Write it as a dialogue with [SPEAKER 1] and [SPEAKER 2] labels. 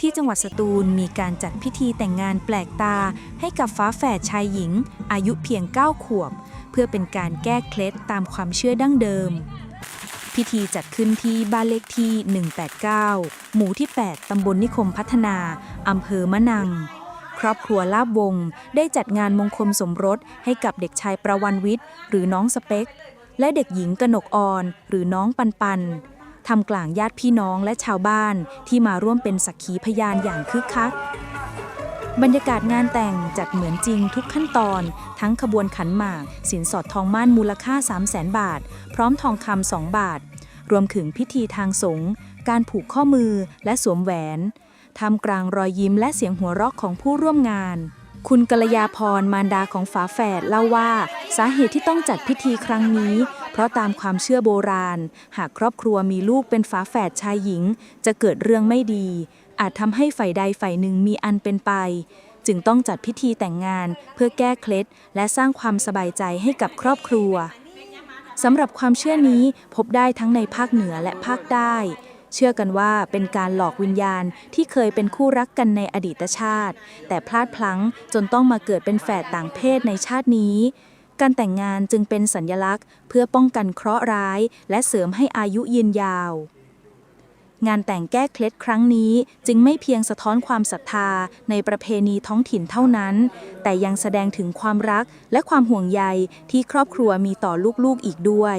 [SPEAKER 1] ที่จังหวัดสตูลมีการจัดพิธีแต่งงานแปลกตา ให้กับฟ้าแฝดชายหญิง อายุเพียง 9 ขวบ เพื่อเป็นการแก้เคล็ดตามความเชื่อดั้งเดิม พิธีจัดขึ้นที่บ้านเลขที่ 189 หมู่ที่ 8 ตำบลนิคมพัฒนา อำเภอมะนัง ครอบครัวลาบวง ได้จัดงานมงคลสมรสให้กับเด็กชายประวันวิทย์ หรือน้องสเปกและเด็กหญิงกนกออนหรือน้องปันปัน ทำกลางญาติพี่น้องและชาวบ้านที่มาร่วมเป็นสักขีพยานอย่างคึกคัก บรรยากาศงานแต่งจัดเหมือนจริงทุกขั้นตอน ทั้งขบวนขันหมาก สินสอดทองมั่นมูลค่า 3 0 0แสนบาท พร้อมทองคำ2บาท รวมถึงพิธีทางสงฆ์การผูกข้อมือและสวมแหวนทำกลางรอยยิ้มและเสียงหัวเราะของผู้ร่วมงานคุณกัลยาพรมารดาของฝาแฝดเล่าว่า สาเหตุที่ต้องจัดพิธีครั้งนี้ เพราะตามความเชื่อโบราณ หากครอบครัวมีลูกเป็นฝาแฝดชายหญิง จะเกิดเรื่องไม่ดี อาจทำให้ฝ่ายใดฝ่ายหนึ่งมีอันเป็นไป จึงต้องจัดพิธีแต่งงานเพื่อแก้เคล็ด และสร้างความสบายใจให้กับครอบครัวสำหรับความเชื่อนี้พบได้ทั้งในภาคเหนือและภาคใต้เชื่อกันว่าเป็นการหลอกวิญญาณที่เคยเป็นคู่รักกันในอดีตชาติ แต่พลาดพลั้งจนต้องมาเกิดเป็นแฝดต่างเพศในชาตินี้ การแต่งงานจึงเป็นสัญลักษณ์ เพื่อป้องกันเคราะห์ร้าย และเสริมให้อายุยืนยาว งานแต่งแก้เคล็ดครั้งนี้จึงไม่เพียงสะท้อนความศรัทธาในประเพณีท้องถิ่นเท่านั้น แต่ยังแสดงถึงความรักและความห่วงใยที่ครอบครัวมีต่อลูกๆอีกด้วย